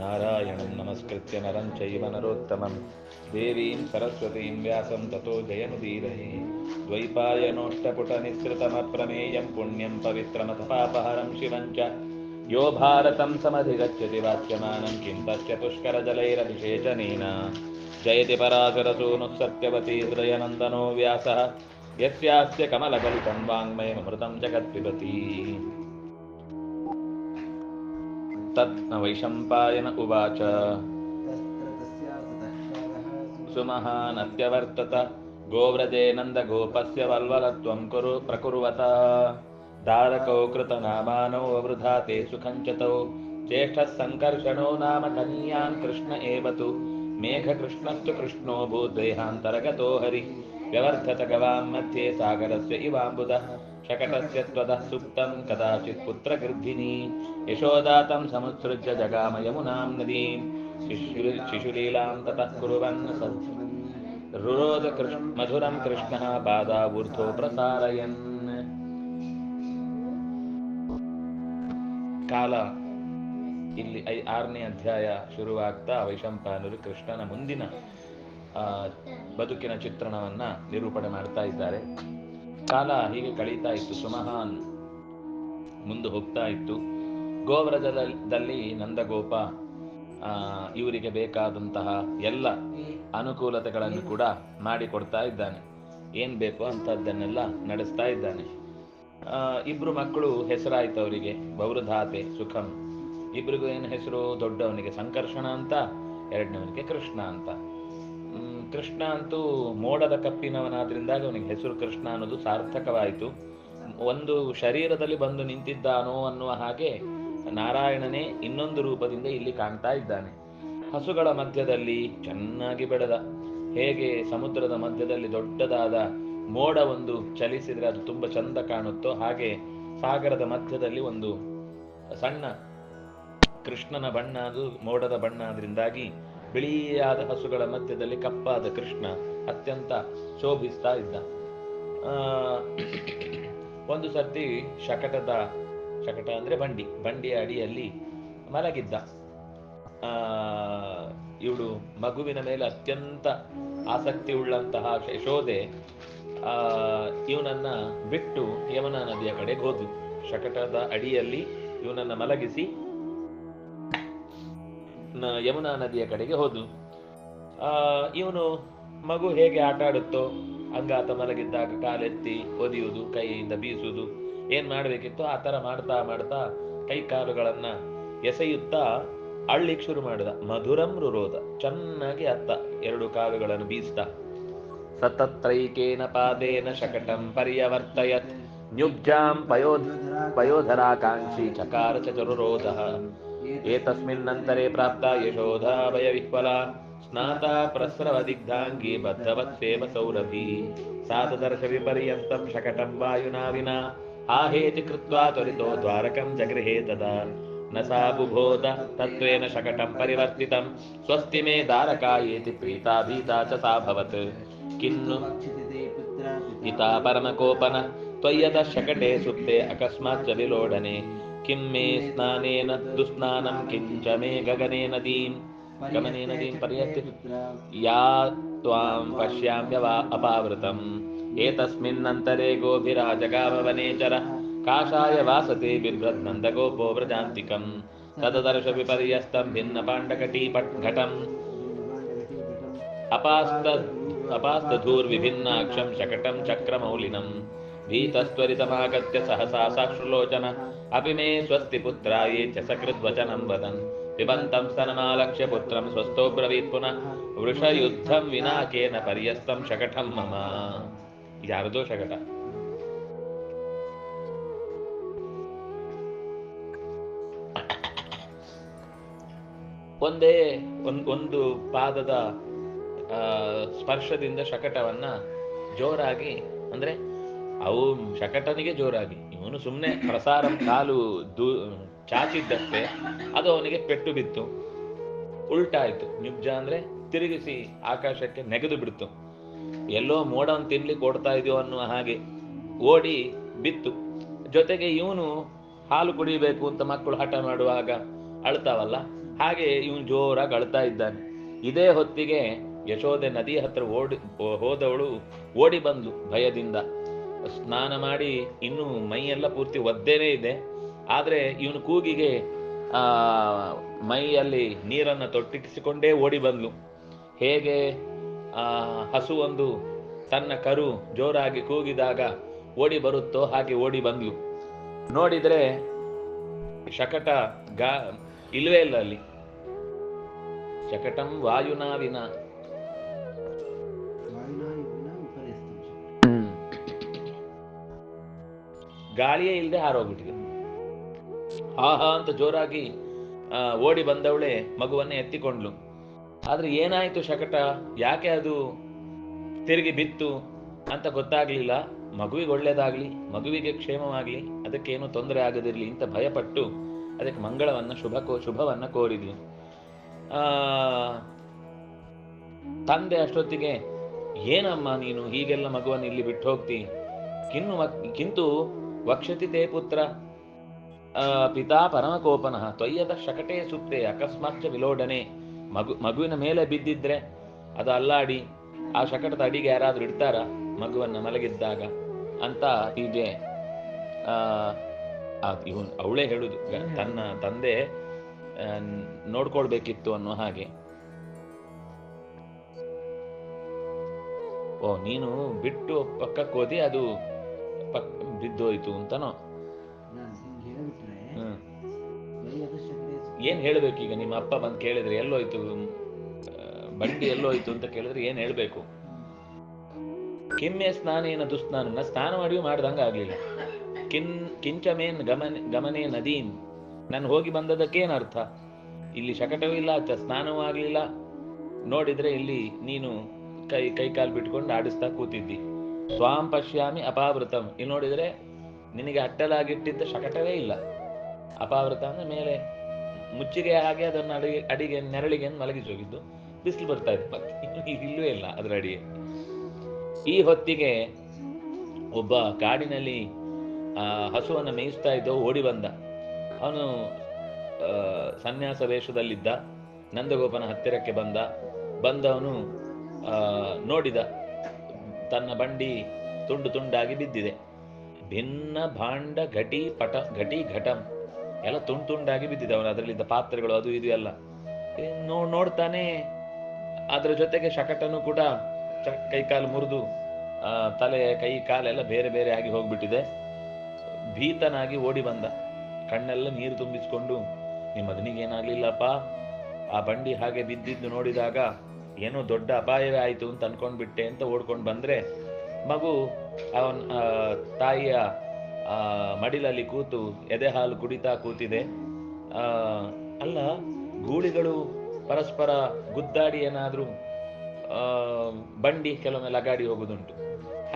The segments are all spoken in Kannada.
नारायणं नमस्कृत्य नरं चैव नरोत्तमं देवीं सरस्वतीं व्यासं ततो जयनुदीरहे द्वैपायनोष्टपुटनिसृतमप्रमेयं पुण्यं पवित्रमथपापहरं शिवं च। यो भारतं समधिगच्छति वाच्यमानं किं तस्य पुष्करजलैरभिषेचनेन। जयति पराशरसूनुः सत्यवती हृदयनन्दनो व्यासः। यस्यास्य कमलकल्पं वाङ्मयमृतं जगत्पिबती तत् न वैशम्पायन उवाच सुमहानत्यवर्तत। गोव्रजे नन्दगोपस्य वल्वलत्वं कुरु प्रकुर्वतः। दारकौ कृतनामानौ अवृधा ते सुखञ्चतौ। ज्येष्ठः सङ्कर्षणो नाम कनीयान् कृष्ण एव तु। मेघकृष्णस्तु कृष्णो भूद्देहान्तरगतो हरि। व्यवर्धत गवां मध्ये सागरस्य इवाम्बुदः शकटस्य त्वदः सुप्तं कदाचित् पुत्रगर्भिणी यशोदा तं समुत्सृज्य जगाम यमुनां नदीं शिशु शिशुलीलां ततः कुर्वन् स रुरोध कृष् मधुरं कृष्णः पादावूर्ध्वो प्रसारयन् ಕಾಲ ಇಲ್ಲಿ ಐ ಆರನೇ ಅಧ್ಯಾಯ ಶುರುವಾಗ್ತಾ ವೈಶಂಪಾಯನರು ಕೃಷ್ಣನ ಮುಂದಿನ ಆ, ಬದುಕಿನ ಚಿತ್ರಣವನ್ನ ನಿರೂಪಣೆ ಮಾಡ್ತಾ ಇದ್ದಾರೆ ಕಾಲ ಹೀಗೆ ಕಳೀತಾ ಇತ್ತು. ಸುಮಹಾನ್ ಮುಂದೆ ಹೋಗ್ತಾ ಇತ್ತು. ಗೋವ್ರಜದಲ್ಲಿ ನಂದಗೋಪ ಇವರಿಗೆ ಬೇಕಾದಂತಹ ಎಲ್ಲ ಅನುಕೂಲತೆಗಳನ್ನು ಕೂಡ ಮಾಡಿಕೊಡ್ತಾ ಇದ್ದಾನೆ. ಏನು ಬೇಕೋ ಅಂಥದ್ದನ್ನೆಲ್ಲ ನಡೆಸ್ತಾ ಇದ್ದಾನೆ. ಇಬ್ರು ಮಕ್ಕಳು ಹೆಸರಾಯ್ತು ಅವರಿಗೆ, ಬೌರುಧಾತೆ ಸುಖಂ. ಇಬ್ರಿಗೂ ಏನು ಹೆಸರು? ದೊಡ್ಡವನಿಗೆ ಸಂಕರ್ಷಣ ಅಂತ, ಎರಡನೇವನಿಗೆ ಕೃಷ್ಣ ಅಂತ. ಕೃಷ್ಣ ಅಂತೂ ಮೋಡದ ಕಪ್ಪಿನವನಾದ್ರಿಂದಾಗಿ ಅವನಿಗೆ ಹೆಸರು ಕೃಷ್ಣ ಅನ್ನೋದು ಸಾರ್ಥಕವಾಯಿತು. ಒಂದು ಶರೀರದಲ್ಲಿ ಬಂದು ನಿಂತಿದ್ದಾನೋ ಅನ್ನುವ ಹಾಗೆ ನಾರಾಯಣನೇ ಇನ್ನೊಂದು ರೂಪದಿಂದ ಇಲ್ಲಿ ಕಾಣ್ತಾ ಇದ್ದಾನೆ. ಹಸುಗಳ ಮಧ್ಯದಲ್ಲಿ ಚೆನ್ನಾಗಿ ಬೆಳೆದ, ಹೇಗೆ ಸಮುದ್ರದ ಮಧ್ಯದಲ್ಲಿ ದೊಡ್ಡದಾದ ಮೋಡ ಒಂದು ಚಲಿಸಿದ್ರೆ ಅದು ತುಂಬ ಚಂದ ಕಾಣುತ್ತೋ ಹಾಗೆ ಸಾಗರದ ಮಧ್ಯದಲ್ಲಿ ಒಂದು ಸಣ್ಣ ಕೃಷ್ಣನ ಬಣ್ಣ ಅದು ಮೋಡದ ಬಣ್ಣ ಅದರಿಂದಾಗಿ ಬಿಳಿಯಾದ ಹಸುಗಳ ಮಧ್ಯದಲ್ಲಿ ಕಪ್ಪಾದ ಕೃಷ್ಣ ಅತ್ಯಂತ ಶೋಭಿಸ್ತಾ ಇದ್ದ. ಒಂದು ಸರ್ತಿ ಶಕಟದ, ಶಕಟ ಅಂದ್ರೆ ಬಂಡಿ, ಬಂಡಿಯ ಅಡಿಯಲ್ಲಿ ಮಲಗಿದ್ದ. ಇವಳು ಮಗುವಿನ ಮೇಲೆ ಅತ್ಯಂತ ಆಸಕ್ತಿ ಉಳ್ಳಂತಹ ಯಶೋದೆ ಆ, ಇವನನ್ನ ಬಿಟ್ಟು ಯಮುನಾ ನದಿಯ ಕಡೆಗೆ ಹೋದ್ಲು. ಶಕಟದ ಅಡಿಯಲ್ಲಿ ಇವನನ್ನ ಮಲಗಿಸಿ ಯಮುನಾ ನದಿಯ ಕಡೆಗೆ ಆ, ಇವನು ಮಗು ಹೇಗೆ ಆಟ ಆಡುತ್ತೋ ಅಂಗಾತ ಮಲಗಿದ್ದಾಗ ಕಾಲೆತ್ತಿ ಒದಿಯುವುದು, ಕೈಯಿಂದ ಬೀಸುವುದು, ಏನ್ ಮಾಡ್ಬೇಕಿತ್ತು? ಆ ತರ ಮಾಡ್ತಾ ಮಾಡ್ತಾ ಕೈ ಕಾಲುಗಳನ್ನ ಎಸೆಯುತ್ತಾ ಅಳ್ಳಿಕ್ ಶುರು ಮಾಡಿದ. ಮಧುರಂ ರುರೋದ, ಚೆನ್ನಾಗಿ ಅತ್ತ ಎರಡು ಕಾಲುಗಳನ್ನು ಬೀಸ್ತಾ ಸತತ್ರೈಕೇನ ಪಾದೇನ ಶಕಟಂ ಪರ್ಯವರ್ತಯತ್. ನ್ಯುಬ್ಜಾಂ ಪಯೋಧ ಪಯೋಧರಾಕಾಂಕ್ಷಿ ಚಕಾರ ಚತುರುರೋಧಃ ಏತಸ್ಮಿನ್ನಂತರೆ ಪ್ರಾಪ್ತ ಯಶೋಧಾ ಭಯ ವಿಹ್ವಲ ಸ್ನಾತಾ ಪ್ರಸ್ರವದಿಗ್ಧಾಂಗಿ ಬದ್ಧವತ್ಸೇವ ಸೌರಭಿ ಸಾತದರ್ಶ ವಿಪರ್ಯಂತಂ ಶಕಟಂ ವಾಯುನಾ ವಿನಾ ಆಹೇತಿ ಕೃತ್ವಾ ತ್ವರಿತೋ ದ್ವಾರಕಂ ಜಗೃಹೇ ತದಾ ನ ಸಾ ಬುಭೋದ ತತ್ವೇನ ಶಕಟಂ ಪರಿವರ್ತಿತಂ ಸ್ವಸ್ತಿ ಮೇ ದಾರಕಾಯೇತಿ ಪ್ರೀತಾ ಭೀತಾ ಚ ಸಾ ಭವತ್ ಕಿನ್ನು ಹಿತಾ ಪರಮಕೋಪನ ತ್ವಯ್ಯದ ಶಕಟೆ ಸುಪ್ತೆ ಅಕಸ್ಮಾತ್ ಚ ವಿಲೋಢನೆ ಕಿಂ ಮೇ ಸ್ನಾನೇನ ದುಸ್ನಾನಂ ಕಿಂಚ ಮೇ ಗಗನೆ ನದೀಂ ಗಮನೆ ನದೀಂ ಪರ್ಯತ್ತಿ ಯಾ ತ್ವಾಂ ಪಶ್ಯಾಮ್ಯವ ಅಪಾವೃತಂ ಏತಸ್ಮಿನ್ನಂತರೆ ಗೋಭಿರಾಜಗಾಮ ವನೇಚರ ಕಾಷಾಯ ವಾಸತೆ ಬಿಭ್ರದ್ನಂದಗೋಪೋ ವ್ರಜಾಂತಿಕಂ ತದದರ್ಶ ವಿಪರ್ಯಸ್ತಂ ಭಿನ್ನ ಪಾಂಡಕಟೀ ಪಟ್ ಘಟಂ ಅಪಾಸ್ತ ಅಪಾಸ್ತಧೂರ್ವಿಭಿನ್ನಾಕ್ಷಂ ಶಕಟಂ ಚಕ್ರಮೌಲಿನಂ ಭೀತಸ್ತ್ವರಿತಮಾಗತ್ಯ ಸಹಸಾ ಸಾಕ್ಷುಲೋಚನ ಅಪಿ ಮೇ ಸ್ವಸ್ತಿ ಪುತ್ರಾಯೇ ಚ ಸಕೃದ್ವಚನಂ ವದನ್ पिबन्तं स्तनमालक्ष्य पुत्रं स्वस्थो ब्रवीत् पुनः वृषयुद्धं विना केन पर्यस्तं शकटं मम ಯಾರದೋ ಶಕಟ ಒಂದೇ ಒಂದ್ ಒಂದು ಪಾದದ ಆ, ಸ್ಪರ್ಶದಿಂದ ಶಕಟವನ್ನ ಜೋರಾಗಿ ಅಂದ್ರೆ ಅವು ಶಕಟನಿಗೆ ಜೋರಾಗಿ ಇವನು ಸುಮ್ಮನೆ ಪ್ರಸಾರ ಕಾಲು ದೂ ಚಾಚಿದ್ದಷ್ಟೇ, ಅದು ಅವನಿಗೆ ಪೆಟ್ಟು ಬಿತ್ತು. ಉಲ್ಟಾಯ್ತು ನಿಬ್ಜ ಅಂದ್ರೆ ತಿರುಗಿಸಿ ಆಕಾಶಕ್ಕೆ ನೆಗೆದು ಬಿಡ್ತು. ಎಲ್ಲೋ ಮೋಡವನ್ನು ತಿನ್ಲಿ ಕೊಡ್ತಾ ಇದೆಯೋ ಅನ್ನುವ ಹಾಗೆ ಓಡಿ ಬಿತ್ತು. ಜೊತೆಗೆ ಇವನು ಹಾಲು ಕುಡಿಬೇಕು ಅಂತ ಮಕ್ಕಳು ಹಠ ಮಾಡುವಾಗ ಅಳ್ತಾವಲ್ಲ, ಹಾಗೆ ಇವನು ಜೋರಾಗಿ ಅಳ್ತಾ ಇದ್ದಾನೆ. ಇದೇ ಹೊತ್ತಿಗೆ ಯಶೋದೆ ನದಿ ಹತ್ರ ಓಡಿ ಹೋದವಳು ಓಡಿ ಬಂದ್ಲು ಭಯದಿಂದ. ಸ್ನಾನ ಮಾಡಿ ಇನ್ನು ಮೈಯೆಲ್ಲ ಪೂರ್ತಿ ಒದ್ದೇನೆ ಇದೆ. ಆದ್ರೆ ಇವನು ಕೂಗಿಗೆ, ಆ, ಮೈಯಲ್ಲಿ ನೀರನ್ನು ತೊಟ್ಟಿಟ್ಟಿಸಿಕೊಂಡೇ ಓಡಿ ಬಂದ್ಲು. ಹೇಗೆ? ಆ ಒಂದು ತನ್ನ ಕರು ಜೋರಾಗಿ ಕೂಗಿದಾಗ ಓಡಿ ಬರುತ್ತೋ ಹಾಗೆ ಓಡಿ ಬಂದ್ಲು. ನೋಡಿದ್ರೆ ಶಕಟ ಗಾ, ಇಲ್ವೇ ಇಲ್ಲ ಅಲ್ಲಿ. ಶಕಟಂ ವಾಯುನಾವಿನ ಗಾಳಿಯೇ ಇಲ್ಲದೆ ಹಾರೋಗ್ಬಿಟ್ಟಿದೆ. ಹಾ ಹಾ ಅಂತ ಜೋರಾಗಿ ಓಡಿ ಬಂದವಳೆ ಮಗುವನ್ನೇ ಎತ್ತಿಕೊಂಡ್ಲು. ಆದ್ರೆ ಏನಾಯ್ತು ಶಕಟ? ಯಾಕೆ ಅದು ತಿರುಗಿ ಬಿತ್ತು ಅಂತ ಗೊತ್ತಾಗ್ಲಿಲ್ಲ. ಮಗುವಿಗೆ ಒಳ್ಳೇದಾಗ್ಲಿ, ಮಗುವಿಗೆ ಕ್ಷೇಮವಾಗ್ಲಿ, ಅದಕ್ಕೇನು ತೊಂದರೆ ಆಗದಿರ್ಲಿ ಅಂತ ಭಯಪಟ್ಟು ಅದಕ್ಕೆ ಮಂಗಳವನ್ನ, ಶುಭ ಶುಭವನ್ನ ಕೋರಿದ್ಲು. ಆ, ತಂದೆ ಅಷ್ಟೊತ್ತಿಗೆ, ಏನಮ್ಮ ನೀನು? ಹೀಗೆಲ್ಲ ಮಗುವನ್ನು ಇಲ್ಲಿ ಬಿಟ್ಟು ಹೋಗ್ತಿ? ಕಿನ್ನು ಕಿಂತು ವಕ್ಷತಿ ತೇ ಪುತ್ರ. ಪಿತಾ ಪರಮಕೋಪನಃ ತ್ವಯ್ಯದ ಶಕಟೇ ಸುತ್ತೆ ಅಕಸ್ಮಾತ್ ವಿಲೋಡನೆ. ಮಗು ಮಗುವಿನ ಮೇಲೆ ಬಿದ್ದಿದ್ರೆ ಅದು ಅಲ್ಲಾಡಿ ಆ ಶಕಟದ ಅಡಿಗೆ ಯಾರಾದ್ರೂ ಇಡ್ತಾರ ಮಗುವನ್ನ ಮಲಗಿದ್ದಾಗ? ಅಂತ ಹೀಗೆ ಆ ಇವನ್ ಅವಳೇ ಹೇಳುದು ತನ್ನ ತಂದೆ ನೋಡ್ಕೊಳ್ಬೇಕಿತ್ತು ಅನ್ನೋ ಹಾಗೆ. ಓ ನೀನು ಬಿಟ್ಟು ಪಕ್ಕಕ್ಕೆ ಹೋದಿ ಅದು ಬಿದ್ದೋಯ್ತು ಅಂತನೋ? ಏನ್ ಹೇಳ್ಬೇಕು ಈಗ ನಿಮ್ಮ ಅಪ್ಪ ಬಂದು ಕೇಳಿದ್ರೆ ಎಲ್ಲೋಯ್ತು ಬಂಡಿ ಎಲ್ಲೋಯ್ತು ಅಂತ ಕೇಳಿದ್ರೆ ಏನ್ ಹೇಳ್ಬೇಕು? ಕಿಮ್ಮೆ ಸ್ನಾನೇನ ದುಸ್ನಾನ ಸ್ನಾನ ಮಾಡಿಯೂ ಮಾಡ್ದಂಗ ಆಗ್ಲಿಲ್ಲ. ಕಿನ್ ಕಿಂಚಮೇನ್ ಗಮನ ಗಮನೇ ನದೀನ್ ನಾನು ಹೋಗಿ ಬಂದದಕ್ಕೇನ್ ಅರ್ಥ? ಇಲ್ಲಿ ಶಕಟವೂ ಇಲ್ಲ ಅಥವಾ ಸ್ನಾನವೂ ಆಗ್ಲಿಲ್ಲ. ನೋಡಿದ್ರೆ ಇಲ್ಲಿ ನೀನು ಕೈ ಕೈ ಕಾಲು ಬಿಟ್ಕೊಂಡು ಆಡಿಸ್ತಾ ಕೂತಿದ್ದಿ. ಸ್ವಾಂ ಪಶ್ಯಾಮಿ ಅಪಾವೃತಂ. ಇಲ್ಲಿ ನೋಡಿದರೆ ನಿನಗೆ ಅಟ್ಟಲಾಗಿಟ್ಟಿದ್ದ ಶಕಟವೇ ಇಲ್ಲ. ಅಪಾವೃತ ಅಂದ್ರೆ ಮೇಲೆ ಮುಚ್ಚಿಗೆ ಹಾಗೆ ಅದನ್ನು ಅಡಿಗೆ ಅಡಿಗೆ, ನೆರಳಿಗೆ ಮಲಗಿಸಿ ಹೋಗಿದ್ದು. ಬಿಸಿಲು ಬರ್ತಾ ಇತ್ತು ಮತ್ತೆ. ಇಲ್ಲೂ ಇಲ್ಲ ಅದರ ಅಡಿಗೆ. ಈ ಹೊತ್ತಿಗೆ ಒಬ್ಬ ಕಾಡಿನಲ್ಲಿ, ಆ, ಹಸುವನ್ನು ಮೇಯಿಸ್ತಾ ಇದ್ದ ಓಡಿ ಬಂದ. ಅವನು ಸನ್ಯಾಸ ವೇಷದಲ್ಲಿದ್ದ. ನಂದಗೋಪನ ಹತ್ತಿರಕ್ಕೆ ಬಂದ. ಬಂದವನು ನೋಡಿದ. ತನ್ನ ಬಂಡಿ ತುಂಡು ತುಂಡಾಗಿ ಬಿದ್ದಿದೆ. ಭಿನ್ನ ಭಾಂಡ ಘಟಿ ಪಟ ಘಟಿ ಘಟಂ. ಎಲ್ಲ ತುಂಡು ತುಂಡಾಗಿ ಬಿದ್ದಿದೆ ಅವನು ಅದರಲ್ಲಿದ್ದ ಪಾತ್ರೆಗಳು ಅದು ಇದು ಎಲ್ಲ. ನೋ, ನೋಡ್ತಾನೆ. ಅದರ ಜೊತೆಗೆ ಶಕಟನು ಕೂಡ ಕೈ ಕಾಲು ಮುರಿದು ತಲೆ, ಕೈ, ಕಾಲೆಲ್ಲ ಬೇರೆ ಬೇರೆ ಆಗಿ ಹೋಗ್ಬಿಟ್ಟಿದೆ. ಭೀತನಾಗಿ ಓಡಿ ಬಂದ. ಕಣ್ಣೆಲ್ಲ ನೀರು ತುಂಬಿಸ್ಕೊಂಡು ನಿಮ್ಮ ಮಗನಿಗೆ ಏನಾಗ್ಲಿಲ್ಲಪ್ಪ ಆ ಬಂಡಿ ಹಾಗೆ ಬಿದ್ದಿದ್ದು ನೋಡಿದಾಗ ಏನೋ ದೊಡ್ಡ ಅಪಾಯವೇ ಆಯಿತು ಅಂತ ಅನ್ಕೊಂಡ್ಬಿಟ್ಟೆ ಅಂತ ಓಡ್ಕೊಂಡು ಬಂದ್ರೆ ಮಗು ಅವನ್ ತಾಯಿಯ ಮಡಿಲಲ್ಲಿ ಕೂತು ಎದೆ ಹಾಲು ಕುಡಿತಾ ಕೂತಿದೆ. ಅಲ್ಲ, ಗೂಳಿಗಳು ಪರಸ್ಪರ ಗುದ್ದಾಡಿ ಏನಾದರೂ ಬಂಡಿ ಕೆಲವೊಮ್ಮೆ ಲಗಾಡಿ ಹೋಗುದುಂಟು.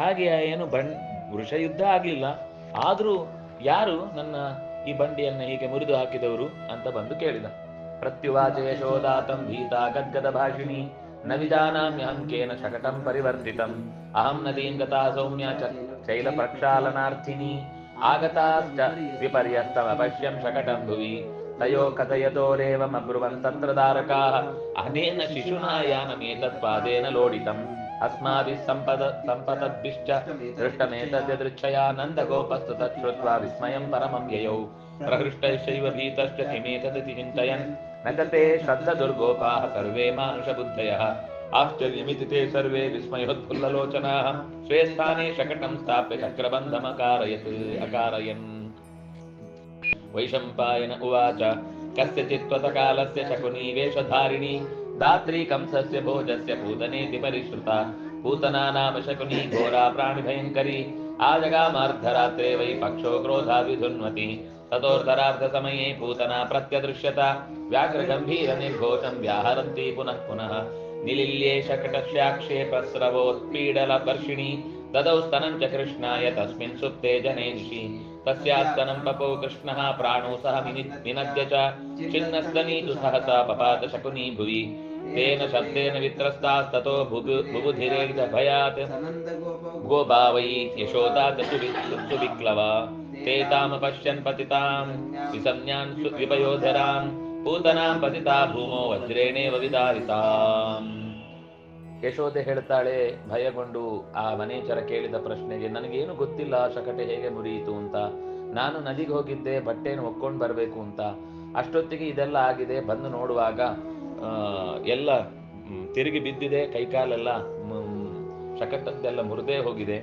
ಹಾಗೆ ಏನು ಬಂ ವೃಷ ಯುದ್ಧ ಆಗಲಿಲ್ಲ. ಆದರೂ ಯಾರು ನನ್ನ ಈ ಬಂಡಿಯನ್ನ ಹೀಗೆ ಮುರಿದು ಹಾಕಿದವರು ಅಂತ ಬಂದು ಕೇಳಿದ. ಪ್ರತ್ಯುವಾಚ ಯಶೋದಾತಂ ಭೀತಾ ಗದ್ಗದ ಭಾಷಿಣಿ. न विजानाम्यहं केन शकटं परिवर्तितम् अहं नदीं गता सौम्या च शैलप्रक्षालनार्थिनी आगताश्च विपर्यस्तमपश्यं शकटं भुवि तयो कथयतोरेवमब्रुवन् तत्र दारकाः अनेन शिशुना यानमेतत्पादेन लोडितम् अस्माभिः सम्पद सम्पदद्भिश्च दृष्टमेतद्यदृच्छया नन्दगोपस्तु तच्छ्रुत्वा विस्मयं परमं ययौ प्रहृष्टैश्चैव भीतश्च किमेतदिति चिन्तयन् न गते श्रद्धदुर्गोपाः सर्वे मानुषबुद्धयः आश्चर्यमिति ते सर्वे विस्मयोत्फुल्ललोचनाः स्वे स्थाने शकटं स्थाप्य चक्रबन्धमकारयत् अकारयन् वैशम्पायन उवाच कस्यचित्त्वतकालस्य शकुनीवेशधारिणी दात्री कंसस्य भोजस्य पूतनेति परिश्रुता पूतना नाम शकुनी घोरा प्राणिभयङ्करी आजगामार्धरात्रे वै पक्षो क्रोधा विधुन्वति ततोर्धरार्धसमये पूतना प्रत्यदृश्यत। व्याघ्रगम्भीरनिर्घोषं व्याहरन्ती पुनः पुनः। निलिल्ये शकटस्याक्षे प्रस्रवोत्पीडलवर्षिणी ददौ स्तनं च कृष्णाय तस्मिन् सुप्ते जने तस्यास्तनं पपौ कृष्णः प्राणो सह विनि- विनद्य छिन्नस्तनी तु सहसा पपात शकुनी भुवि तेन शब्देन वित्रस्तास्ततो बुबु बुबुधिरेग भयात् गोपा वै यशोदा च सुवि- सुविक्लवा ते तामपश्यन् पतितां विसंज्ञान् सु- विपयोधरान् ಪೂತನಾಂ ಪತಿತಾ ಭೂಮೋ ವಜ್ರೇಣೇವ ವಿದಾರಿತಾಂ ಯಶೋದೆ ಹೇಳ್ತಾಳೆ ಭಯಗೊಂಡು ಆ ಮನೇಚರ ಕೇಳಿದ ಪ್ರಶ್ನೆಗೆ ನನಗೇನು ಗೊತ್ತಿಲ್ಲ ಶಕಟೆ ಹೇಗೆ ಮುರಿಯಿತು ಅಂತ ನಾನು ನದಿಗೆ ಹೋಗಿದ್ದೆ ಬಟ್ಟೆಯನ್ನು ಒಕ್ಕೊಂಡು ಬರಬೇಕು ಅಂತ ಅಷ್ಟೊತ್ತಿಗೆ ಇದೆಲ್ಲ ಆಗಿದೆ ಬಂದು ನೋಡುವಾಗ ಆ, ಎಲ್ಲ ತಿರುಗಿ ಬಿದ್ದಿದೆ, ಕೈಕಾಲೆಲ್ಲ ಶಕಟದ್ದೆಲ್ಲ ಮುರಿದೇ ಹೋಗಿದೆ.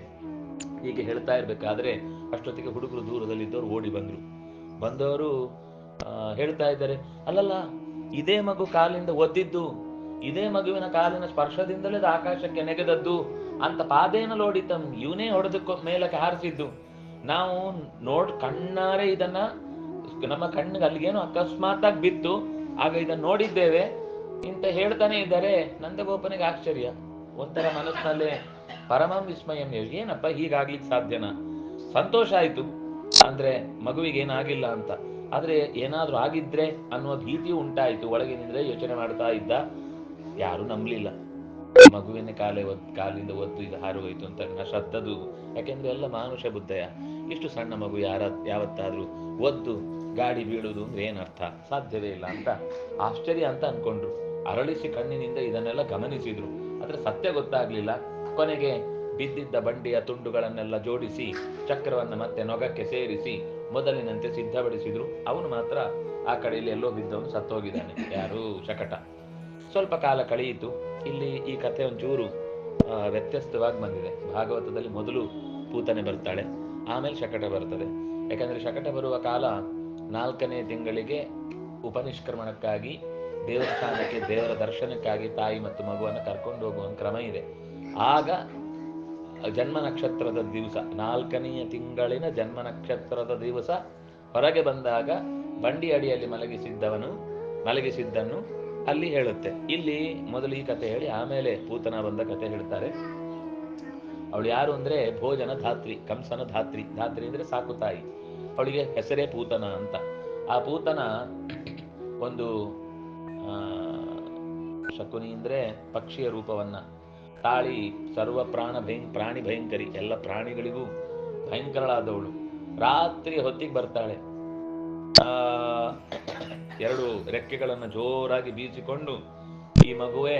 ಹೀಗೆ ಹೇಳ್ತಾ ಇರ್ಬೇಕಾದ್ರೆ ಅಷ್ಟೊತ್ತಿಗೆ ಹುಡುಗರು ದೂರದಲ್ಲಿದ್ದವರು ಓಡಿ ಬಂದರು. ಬಂದವರು ಹೇಳ್ತಾ ಇದ್ದಾರೆ, ಅಲ್ಲಲ್ಲ, ಇದೇ ಮಗು ಕಾಲಿಂದ ಒದ್ದಿದ್ದು, ಇದೇ ಮಗುವಿನ ಕಾಲಿನ ಸ್ಪರ್ಶದಿಂದಲೇ ಆಕಾಶಕ್ಕೆ ನೆಗೆದದ್ದು, ಅಂತ ಪಾದೇನ ಲೋಡಿತಂ ಇವನೇ ಹೊಡೆದಕ್ಕೊ ಮೇಲಕ್ಕೆ ಹಾರಿಸಿದ್ದು. ನಾವು ನೋಡ್, ಕಣ್ಣಾರೆ ಇದನ್ನ, ನಮ್ಮ ಕಣ್ಣಿಗೆ ಅಲ್ಲಿಗೇನು ಅಕಸ್ಮಾತ್ ಆಗಿ ಬಿತ್ತು, ಆಗ ಇದನ್ನ ನೋಡಿದ್ದೇವೆ ಇಂತ ಹೇಳ್ತಾನೆ ಇದ್ದಾರೆ ನಂದಗೋಪನಿಗೆ ಆಶ್ಚರ್ಯ. ಒಂಥರ ಮನಸ್ಸಿನಲ್ಲಿ ಪರಮಂ ವಿಸ್ಮಯಂ ಏನಪ್ಪ ಹೀಗಾಗ್ಲಿಕ್ಕೆ ಸಾಧ್ಯನಾ? ಸಂತೋಷ ಆಯ್ತು. ಅಂದ್ರೆ ಮಗುವಿಗೆ ಏನಾಗಿಲ್ಲ ಅಂತ. ಆದ್ರೆ ಏನಾದ್ರೂ ಆಗಿದ್ರೆ ಅನ್ನೋ ಭೀತಿ ಉಂಟಾಯ್ತು. ಒಳಗಿನಿಂದ ಯೋಚನೆ ಮಾಡ್ತಾ ಇದ್ದ. ಯಾರು ನಂಬಲಿಲ್ಲ. ಮಗುವಿನ ಕಾಲೇ ಒದ್, ಕಾಲಿಂದ ಒತ್ತು ಇದು ಹಾರು ಹೋಯ್ತು ಅಂತ ಶ್ರದ್ಧದು ಯಾಕೆಂದ್ರೆ ಎಲ್ಲ ಮಾನುಷ ಬುದ್ಧಯ. ಇಷ್ಟು ಸಣ್ಣ ಮಗು ಯಾರ, ಯಾವತ್ತಾದ್ರೂ ಒದ್ದು ಗಾಡಿ ಬೀಳುದು ಅಂದ್ರೆ ಏನರ್ಥ? ಸಾಧ್ಯವೇ ಇಲ್ಲ ಅಂತ. ಆಶ್ಚರ್ಯ ಅಂತ ಅನ್ಕೊಂಡ್ರು. ಅರಳಿಸಿ ಕಣ್ಣಿನಿಂದ ಇದನ್ನೆಲ್ಲ ಗಮನಿಸಿದ್ರು. ಆದ್ರೆ ಸತ್ಯ ಗೊತ್ತಾಗ್ಲಿಲ್ಲ. ಕೊನೆಗೆ ಬಿದ್ದಿದ್ದ ಬಂಡಿಯ ತುಂಡುಗಳನ್ನೆಲ್ಲ ಜೋಡಿಸಿ, ಚಕ್ರವನ್ನ ಮತ್ತೆ ನೊಗಕ್ಕೆ ಸೇರಿಸಿ ಮೊದಲಿನಂತೆ ಸಿದ್ಧಪಡಿಸಿದ್ರು. ಅವನು ಮಾತ್ರ ಆ ಕಡೆಯಲ್ಲಿ ಎಲ್ಲೋ ಬಿದ್ದವನು ಸತ್ತೋಗಿದ್ದಾನೆ. ಯಾರು? ಶಕಟ. ಸ್ವಲ್ಪ ಕಾಲ ಕಳೆಯಿತು. ಇಲ್ಲಿ ಈ ಕಥೆ ಒಂಚೂರು ವ್ಯತ್ಯಸ್ತವಾಗಿ ಬಂದಿದೆ. ಭಾಗವತದಲ್ಲಿ ಮೊದಲು ಪೂತನೆ ಬರ್ತಾಳೆ, ಆಮೇಲೆ ಶಕಟ ಬರ್ತದೆ. ಯಾಕಂದ್ರೆ ಶಕಟ ಬರುವ ಕಾಲ ನಾಲ್ಕನೇ ತಿಂಗಳಿಗೆ ಉಪನಿಷ್ಕ್ರಮಣಕ್ಕಾಗಿ ದೇವಸ್ಥಾನಕ್ಕೆ ದೇವರ ದರ್ಶನಕ್ಕಾಗಿ ತಾಯಿ ಮತ್ತು ಮಗುವನ್ನು ಕರ್ಕೊಂಡು ಹೋಗುವ ಕ್ರಮ ಇದೆ. ಆಗ ಜನ್ಮ ನಕ್ಷತ್ರದ ದಿವಸ, ನಾಲ್ಕನೆಯ ತಿಂಗಳಿನ ಜನ್ಮ ನಕ್ಷತ್ರದ ದಿವಸ ಹೊರಗೆ ಬಂದಾಗ ಬಂಡಿ ಅಡಿಯಲ್ಲಿ ಮಲಗಿಸಿದ್ದವನು, ಮಲಗಿಸಿದ್ದನ್ನು ಅಲ್ಲಿ ಹೇಳುತ್ತೆ. ಇಲ್ಲಿ ಮೊದಲು ಈ ಕಥೆ ಹೇಳಿ, ಆಮೇಲೆ ಪೂತನ ಬಂದ ಕಥೆ ಹೇಳ್ತಾರೆ. ಅವಳು ಯಾರು ಅಂದ್ರೆ ಭೋಜನ ಧಾತ್ರಿ, ಕಂಸನ ಧಾತ್ರಿ. ಧಾತ್ರಿ ಅಂದ್ರೆ ಸಾಕು ತಾಯಿ. ಅವಳಿಗೆ ಹೆಸರೇ ಪೂತನ ಅಂತ. ಆ ಪೂತನ ಒಂದು ಶಕುನಿ ಅಂದರೆ ಪಕ್ಷಿಯ ರೂಪವನ್ನ. ತಾಳಿ ಸರ್ವ ಪ್ರಾಣ ಭಯಂ, ಪ್ರಾಣಿ ಭಯಂಕರಿ, ಎಲ್ಲ ಪ್ರಾಣಿಗಳಿಗೂ ಭಯಂಕರಳಾದವಳು. ರಾತ್ರಿ ಹೊತ್ತಿಗೆ ಬರ್ತಾಳೆ. ಎರಡು ರೆಕ್ಕೆಗಳನ್ನು ಜೋರಾಗಿ ಬೀಸಿಕೊಂಡು ಈ ಮಗುವೆ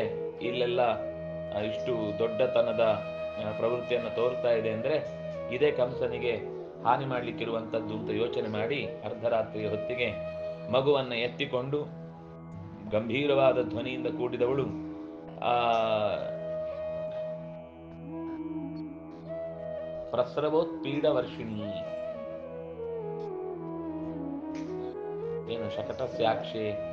ಇಲ್ಲೆಲ್ಲ ಇಷ್ಟು ದೊಡ್ಡತನದ ಪ್ರವೃತ್ತಿಯನ್ನು ತೋರ್ತಾ ಇದೆ ಅಂದರೆ ಇದೇ ಕಂಸನಿಗೆ ಹಾನಿ ಮಾಡಲಿಕ್ಕಿರುವಂಥದ್ದು ಅಂತ ಯೋಚನೆ ಮಾಡಿ ಅರ್ಧರಾತ್ರಿಯ ಹೊತ್ತಿಗೆ ಮಗುವನ್ನ ಎತ್ತಿಕೊಂಡು ಗಂಭೀರವಾದ ಧ್ವನಿಯಿಂದ ಕೂಡಿದವಳು. ಆ ಪ್ರಸ್ರವೋತ್ಪೀಡ ವರ್ಷಿಣಿ ಏನು ಶಕಟಸ್ಯಾಕ್ಷೆ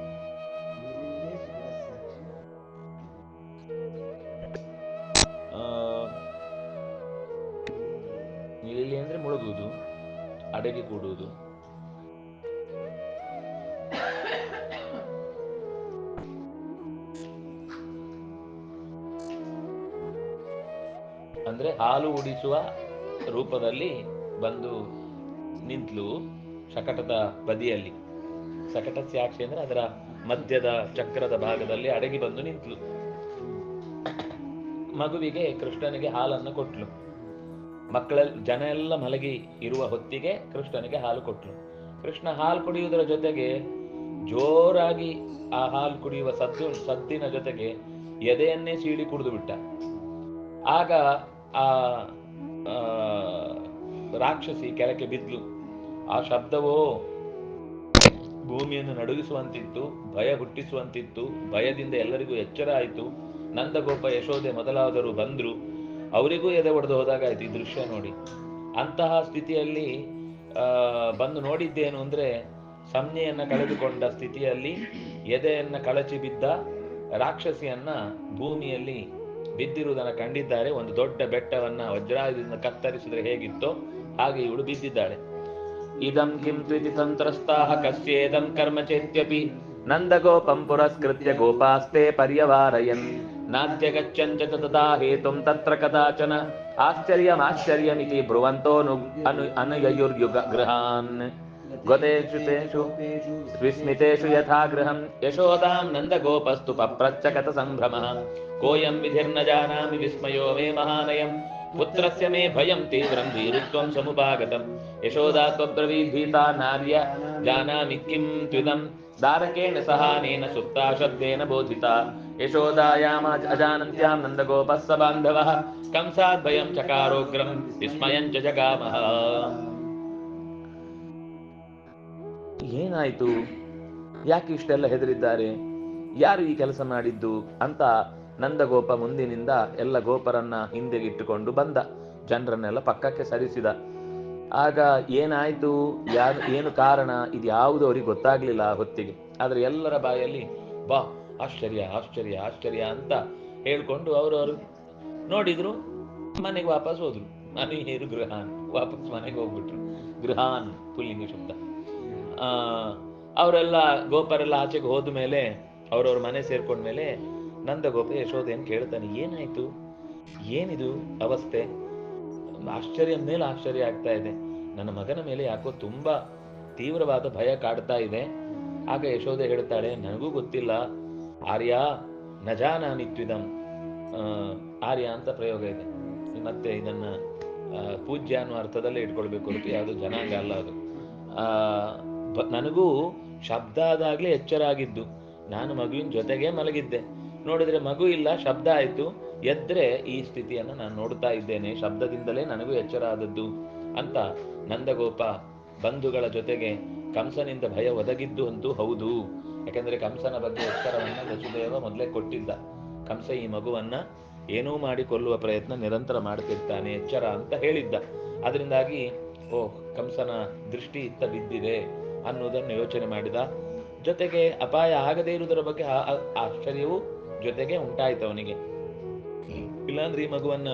ಹಾಲು ರೂಪದಲ್ಲಿ ಬಂದು ನಿಂತಲು ಶಕಟದ ಬದಿಯಲ್ಲಿ. ಶಕಟ ಸಾಕ್ಷಿ ಅಂದ್ರೆ ಅದರ ಮಧ್ಯದ ಚಕ್ರದ ಭಾಗದಲ್ಲಿ ಅಡಗಿ ಬಂದು ನಿಂತಲು. ಮಗುವಿಗೆ ಕೃಷ್ಣನಿಗೆ ಹಾಲನ್ನು ಕೊಟ್ಲು. ಮಕ್ಕಳ ಜನ ಎಲ್ಲ ಮಲಗಿ ಇರುವ ಹೊತ್ತಿಗೆ ಕೃಷ್ಣನಿಗೆ ಹಾಲು ಕೊಟ್ಲು. ಕೃಷ್ಣ ಹಾಲು ಕುಡಿಯುವುದರ ಜೊತೆಗೆ ಜೋರಾಗಿ ಆ ಹಾಲು ಕುಡಿಯುವ ಸದ್ದು ಸದ್ದಿನ ಜೊತೆಗೆ ಎದೆಯನ್ನೇ ಸೀಳಿ ಕುಡಿದು ಬಿಟ್ಟ. ಆಗ ಆ, ರಾಕ್ಷಸಿ ಕೆಳಕ್ಕೆ ಬಿದ್ಲು. ಆ ಶಬ್ದವೋ ಭೂಮಿಯನ್ನು ನಡುಗಿಸುವಂತಿತ್ತು, ಭಯ ಹುಟ್ಟಿಸುವಂತಿತ್ತು, ಭಯದಿಂದ ಎಲ್ಲರಿಗೂ ಎಚ್ಚರ ಆಯಿತು. ನಂದಗೋಪ ಯಶೋದೆ ಮೊದಲಾದರು ಬಂದ್ರು. ಅವರಿಗೂ ಎದೆ ಒಡೆದು ಹೋದಾಗಾಯ್ತು ಈ ದೃಶ್ಯ ನೋಡಿ. ಅಂತಹ ಸ್ಥಿತಿಯಲ್ಲಿ ಬಂದು ನೋಡಿದ್ದೇನು ಅಂದ್ರೆ, ಸಂಜ್ಞೆಯನ್ನ ಕಳೆದುಕೊಂಡ ಸ್ಥಿತಿಯಲ್ಲಿ ಎದೆಯನ್ನ ಕಳಚಿ ಬಿದ್ದ ರಾಕ್ಷಸಿಯನ್ನ ಭೂಮಿಯಲ್ಲಿ ಬಿದ್ದಿರುವುದನ್ನ ಕಂಡಿದ್ದಾರೆ. ಒಂದು ದೊಡ್ಡ ಬೆಟ್ಟವನ್ನ ವಜ್ರಾಯುಧದಿಂದ ಕತ್ತರಿಸಿದ್ರೆ ಹೇಗಿತ್ತೋ ಹಾಗೆ ಇವಳು ಬಿದ್ದಿದ್ದಾಳೆ. ಇದಂ ಕಿಂ ತ್ವಿತಿ ಸಂತ್ರಸ್ತಾಹ ಕಸ್ಯೇದಂ ಕರ್ಮ ಚೇತ್ಯಪಿ. ನಂದಗೋಪಂ ಪುರಸ್ಕೃತ್ಯ ಗೋಪಾಸ್ತೆ ಪರ್ಯವಾರಯನ್ ನಾದ್ಯ ಗಚ್ಚಂಚ ತದಾ ಹೇತುಂ ತತ್ರ ಕದಾಚನ. ಆಶ್ಚರ್ಯಮಾಶ್ಚರ್ಯಮಿತಿ ಬ್ರುವಂತೋನು ಅನು ಅನುಯಯುರ್ಯುಗ ಗೃಹಾನ್ ಗೊತೇಷು ತೇಷು ಯಥಾ ಗೃಹಂ ಯಶೋದಾಂ ನಂದಗೋಪಸ್ತು ಪಪ್ರಚ್ಚಕತ ಸಂಭ್ರಮಃ ಕೋಯಂ ವಿಧಿರ್ನ ಜಾನಾಮಿ ವಿಸ್ಮಯೋ ಮೇ ಮಹಾನಯಂ ಪುತ್ರಸ್ಯ ಮೇ ಭಯಂ ತೀವ್ರಂ ಧೀರುತ್ವಂ ಸಮುಪಾಗತಂ ಯಶೋದಾ ತ್ವಬ್ರವೀದ್ಭೀತಾ ನಾರ್ಯ ಜಾನಾಮಿ ಕಿಂ ತ್ವಿದಂ ದಾರಕೇಣ ಸಹಾನೇನ ಸುಪ್ತಾ ಶಬ್ದೇನ ಬೋಧಿತಾ ಯಶೋದಾಯಾಮ ಅಜಾನಂತ್ಯಾಂ ನಂದಗೋಪಃ ಸ ಬಾಂಧವಃ ಕಂಸಾದ್ ಭಯಂ ಚಕಾರೋಗ್ರಂ ವಿಸ್ಮಯಂ ಚ ಜಗಾಮಃ ಏನಾಯ್ತು? ಯಾಕೆ ಇಷ್ಟೆಲ್ಲ ಹೆದರಿದ್ದಾರೆ? ಯಾರು ಈ ಕೆಲಸ ಮಾಡಿದ್ದು ಅಂತ ನಂದಗೋಪ ಮುಂದಿನಿಂದ ಎಲ್ಲ ಗೋಪರನ್ನ ಹಿಂದೆಗಿಟ್ಟುಕೊಂಡು ಬಂದ. ಜನರನ್ನೆಲ್ಲ ಪಕ್ಕಕ್ಕೆ ಸರಿಸಿದ. ಆಗ ಏನಾಯ್ತು? ಯಾರು ಏನು ಕಾರಣ? ಇದು ಯಾವುದು ಅವ್ರಿಗೆ ಗೊತ್ತಾಗ್ಲಿಲ್ಲ ಆ ಹೊತ್ತಿಗೆ. ಆದ್ರೆ ಎಲ್ಲರ ಬಾಯಲ್ಲಿ, ಬಾ, ಆಶ್ಚರ್ಯ ಆಶ್ಚರ್ಯ ಆಶ್ಚರ್ಯ ಅಂತ ಹೇಳ್ಕೊಂಡು ಅವರವರು ನೋಡಿದ್ರು. ಮನೆಗೆ ವಾಪಸ್ ಹೋದ್ರು. ಮನೆ ನೀರು ಗೃಹಾನ್, ವಾಪಸ್ ಮನೆಗೆ ಹೋಗ್ಬಿಟ್ರು. ಗೃಹಾನ್ ಪುಲ್ಲಿಂಗ ಶಬ್ದ. ಆ, ಅವರೆಲ್ಲ, ಗೋಪರೆಲ್ಲ ಆಚೆಗೆ ಹೋದ ಮೇಲೆ, ಅವ್ರವ್ರ ಮನೆ ಸೇರ್ಕೊಂಡ್ಮೇಲೆ ನಂದಗೋಪ ಯಶೋಧೆಯನ್ನು ಕೇಳ್ತಾನೆ, ಏನಾಯ್ತು? ಏನಿದು ಅವಸ್ಥೆ? ಆಶ್ಚರ್ಯ ಮೇಲೆ ಆಶ್ಚರ್ಯ ಆಗ್ತಾ ಇದೆ. ನನ್ನ ಮಗನ ಮೇಲೆ ಯಾಕೋ ತುಂಬಾ ತೀವ್ರವಾದ ಭಯ ಕಾಡ್ತಾ ಇದೆ. ಆಗ ಯಶೋದೆ ಹೇಳ್ತಾಳೆ, ನನಗೂ ಗೊತ್ತಿಲ್ಲ. ಆರ್ಯ ನಜಾನಾನಿತ್ವಿದಂ ಆರ್ಯ ಅಂತ ಪ್ರಯೋಗ ಇದೆ. ಮತ್ತೆ ಇದನ್ನ ಪೂಜ್ಯ ಅನ್ನೋ ಅರ್ಥದಲ್ಲೇ ಇಟ್ಕೊಳ್ಬೇಕು ಅಂತ ಯಾವುದು ಜನಾಂಗ ಅಲ್ಲ ಅದು. ನನಗೂ ಶಬ್ದ ಆದಾಗ್ಲೇ ಎಚ್ಚರ ಆಗಿದ್ದು, ನಾನು ಮಗುವಿನ ಜೊತೆಗೆ ಮಲಗಿದ್ದೆ. ನೋಡಿದ್ರೆ ಮಗು ಇಲ್ಲ, ಶಬ್ದ ಆಯ್ತು. ಎದ್ರೆ ಈ ಸ್ಥಿತಿಯನ್ನ ನಾನು ನೋಡ್ತಾ ಇದ್ದೇನೆ. ಶಬ್ದದಿಂದಲೇ ನನಗೂ ಎಚ್ಚರ ಆದದ್ದು ಅಂತ ನಂದಗೋಪ ಬಂಧುಗಳ ಜೊತೆಗೆ ಕಂಸನಿಂದ ಭಯ ಒದಗಿದ್ದು ಅಂತೂ ಹೌದು. ಯಾಕಂದ್ರೆ ಕಂಸನ ಬಗ್ಗೆ ಎಚ್ಚರವನ್ನು ವಸುದೇವ ಮೊದಲೇ ಕೊಟ್ಟಿದ್ದ. ಕಂಸ ಈ ಮಗುವನ್ನ ಏನೂ ಮಾಡಿ ಕೊಲ್ಲುವ ಪ್ರಯತ್ನ ನಿರಂತರ ಮಾಡ್ತಿರ್ತಾನೆ, ಎಚ್ಚರ ಅಂತ ಹೇಳಿದ್ದ. ಅದರಿಂದಾಗಿ ಓ ಕಂಸನ ದೃಷ್ಟಿ ಇತ್ತ ಬಿದ್ದಿದೆ ಅನ್ನೋದನ್ನು ಯೋಚನೆ ಮಾಡಿದ. ಜೊತೆಗೆ ಅಪಾಯ ಆಗದೇ ಇರುವುದರ ಬಗ್ಗೆ ಆಶ್ಚರ್ಯವೂ ಜೊತೆಗೆ ಉಂಟಾಯ್ತು ಅವನಿಗೆ. ಇಲ್ಲಾಂದ್ರೆ ಈ ಮಗುವನ್ನ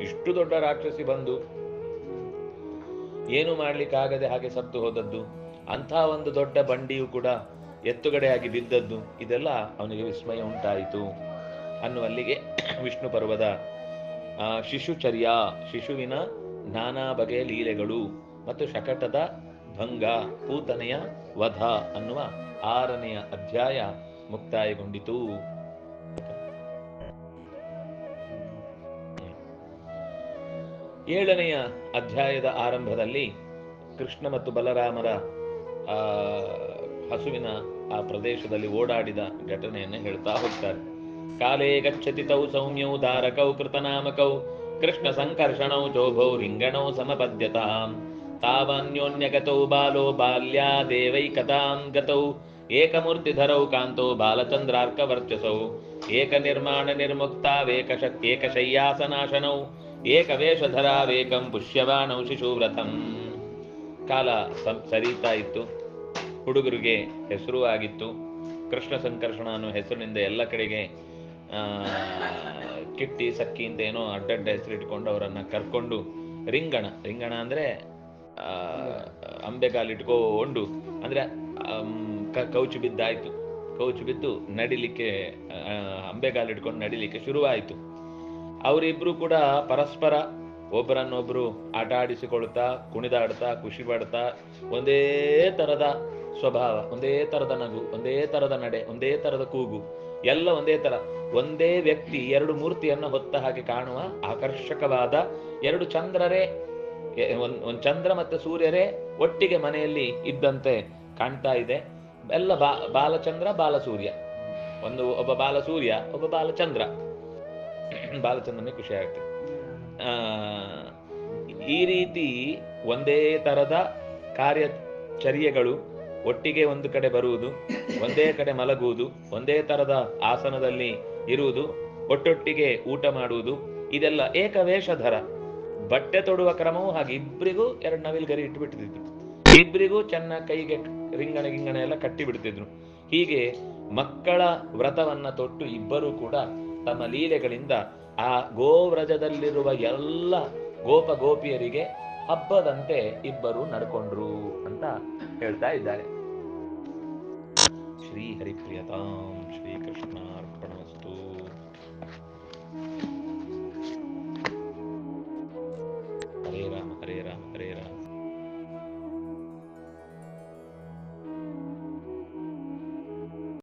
ಇಷ್ಟು ದೊಡ್ಡ ರಾಕ್ಷಸಿ ಬಂದು ಏನು ಮಾಡ್ಲಿಕ್ಕಾಗದೆ ಹಾಗೆ ಸತ್ತು ಹೋದದ್ದು. ಅಂಥ ಒಂದು ದೊಡ್ಡ ಬಂಡಿಯು ಕೂಡ ಎತ್ತುಗಡೆಯಾಗಿ ಬಿದ್ದದ್ದು. ಇದೆಲ್ಲ ಅವನಿಗೆ ವಿಸ್ಮಯ ಉಂಟಾಯಿತು. ಅನ್ನುವಲ್ಲಿಗೆ ವಿಷ್ಣು ಪರ್ವದ ಶಿಶುಚರ್ಯ, ಶಿಶುವಿನ ನಾನಾ ಬಗೆಯ ಲೀಲೆಗಳು ಮತ್ತು ಶಕಟದ ಭಂಗ, ಪೂತನೆಯ ವಧ ಅನ್ನುವ ಆರನೆಯ ಅಧ್ಯಾಯ ಮುಕ್ತಾಯಗೊಂಡಿತು. ಏಳನೆಯ ಅಧ್ಯಾಯದ ಆರಂಭದಲ್ಲಿ ಕೃಷ್ಣ ಮತ್ತು ಬಲರಾಮರ ಹಸುವಿನ ಆ ಪ್ರದೇಶದಲ್ಲಿ ಓಡಾಡಿದ ಘಟನೆಯನ್ನು ಹೇಳ್ತಾ ಹೋಗ್ತಾರೆ. ಕಾಲೇ ಗಚ್ಚತಿ ತೌ ಸೌಮ್ಯೌ ಧಾರಕೌ ಕೃತನಾಮಕೌ ಕೃಷ್ಣ ಸಂಕರ್ಷಣೌ ಚೋಭೌ ರಿಂಗಣೌ ಸಮಪದ್ಯತಾಂ. ತಾವನ್ಯೋನ್ಯಗತೌ ಬಾಲೋ ಬಾಲ್ಯಾ ದೇವೈಕತಾಂ ಗತೌ. ಏಕಮೂರ್ತಿಧರೌ ಕಾಂತೋ ಬಾಲಚಂದ್ರಾರ್ಕವರ್ಚಸೌ ಏಕನಿರ್ಮಾಣ ನಿರ್ಮುಕ್ತಾವೇಕ ಏಕಶಯ್ಯಾಸನಾಶನೌ. ಏಕವೇಷಧರಾವೇಕಂ ಪುಷ್ಯವಾಣೌ ಶಿಶುವ್ರತಂ. ಕಾಲ ಸರಿತಾ ಇತ್ತು. ಹುಡುಗರಿಗೆ ಹೆಸರು ಆಗಿತ್ತು. ಕೃಷ್ಣ ಸಂಕರ್ಷಣ ಅನ್ನೋ ಹೆಸರಿನಿಂದ ಎಲ್ಲ ಕಡೆಗೆ ಕಿಟ್ಟಿ ಸಕ್ಕಿ ಅಂತ ಏನೋ ಅಡ್ಡಡ್ಡ ಹೆಸರಿಟ್ಕೊಂಡು ಅವರನ್ನು ಕರ್ಕೊಂಡು ರಿಂಗಣ. ರಿಂಗಣ ಅಂದ್ರೆ ಅಂಬೆಗಾಲಿಟ್ಕೊಂಡು ಅಂದ್ರೆ ಕೌಚು ಬಿದ್ದಾಯ್ತು. ಕೌಚು ಬಿದ್ದು ನಡಿಲಿಕ್ಕೆ ಆ, ಅಂಬೆಗಾಲಿಟ್ಕೊಂಡು ನಡಿಲಿಕ್ಕೆ ಶುರುವಾಯಿತು. ಅವರಿಬ್ರು ಕೂಡ ಪರಸ್ಪರ ಒಬ್ಬರನ್ನೊಬ್ರು ಆಟ ಆಡಿಸಿಕೊಳ್ತಾ, ಕುಣಿದಾಡ್ತಾ ಖುಷಿ ಪಡ್ತಾ ಒಂದೇ ತರದ ಸ್ವಭಾವ, ಒಂದೇ ತರದ ನಗು, ಒಂದೇ ತರದ ನಡೆ, ಒಂದೇ ತರದ ಕೂಗು, ಎಲ್ಲ ಒಂದೇ ತರ. ಒಂದೇ ವ್ಯಕ್ತಿ ಎರಡು ಮೂರ್ತಿಯನ್ನು ಹೊತ್ತ ಹಾಗೆ ಕಾಣುವ ಆಕರ್ಷಕವಾದ ಎರಡು ಚಂದ್ರರೇ ಒಂದು ಚಂದ್ರ ಮತ್ತೆ ಸೂರ್ಯರೇ ಒಟ್ಟಿಗೆ ಮನೆಯಲ್ಲಿ ಇದ್ದಂತೆ ಕಾಣ್ತಾ ಇದೆ. ಎಲ್ಲ ಬಾ, ಬಾಲಚಂದ್ರ, ಬಾಲಸೂರ್ಯ. ಒಂದು ಒಬ್ಬ ಬಾಲಸೂರ್ಯ, ಒಬ್ಬ ಬಾಲಚಂದ್ರ. ಬಾಲಚಂದ್ರನೇ ಖುಷಿ ಆಗ್ತದೆ. ಆ, ಈ ರೀತಿ ಒಂದೇ ತರದ ಕಾರ್ಯಚರ್ಯಗಳು ಒಟ್ಟಿಗೆ ಒಂದು ಕಡೆ ಬರುವುದು ಒಂದೇ ಕಡೆ ಮಲಗುವುದು ಒಂದೇ ತರದ ಆಸನದಲ್ಲಿ ಇರುವುದು ಒಟ್ಟೊಟ್ಟಿಗೆ ಊಟ ಮಾಡುವುದು ಇದೆಲ್ಲ ಏಕವೇಷಧರ. ಬಟ್ಟೆ ತೊಡುವ ಕ್ರಮವೂ ಹಾಗೆ ಇಬ್ಬರಿಗೂ ಎರಡು ನವಿಲ್ಗರಿ ಇಟ್ಟು ಬಿಟ್ಟಿದ್ರು ಇಬ್ಬರಿಗೂ ಚೆನ್ನಾಗಿ ಕೈಗೆ ರಿಂಗಣ ಗಿಂಗಣ ಎಲ್ಲ ಕಟ್ಟಿ ಬಿಡ್ತಿದ್ರು ಹೀಗೆ ಮಕ್ಕಳ ವ್ರತವನ್ನ ತೊಟ್ಟು ಇಬ್ಬರೂ ಕೂಡ ತಮ್ಮ ಲೀಲೆಗಳಿಂದ ಆ ಗೋವ್ರಜದಲ್ಲಿರುವ ಎಲ್ಲ ಗೋಪ ಗೋಪಿಯರಿಗೆ ಹಬ್ಬದಂತೆ ಇಬ್ಬರು ನಡ್ಕೊಂಡ್ರು ಅಂತ ಹೇಳ್ತಾ ಇದ್ದಾರೆ. ಶ್ರೀ ಹರಿಪ್ರಿಯತಾಂ ಶ್ರೀ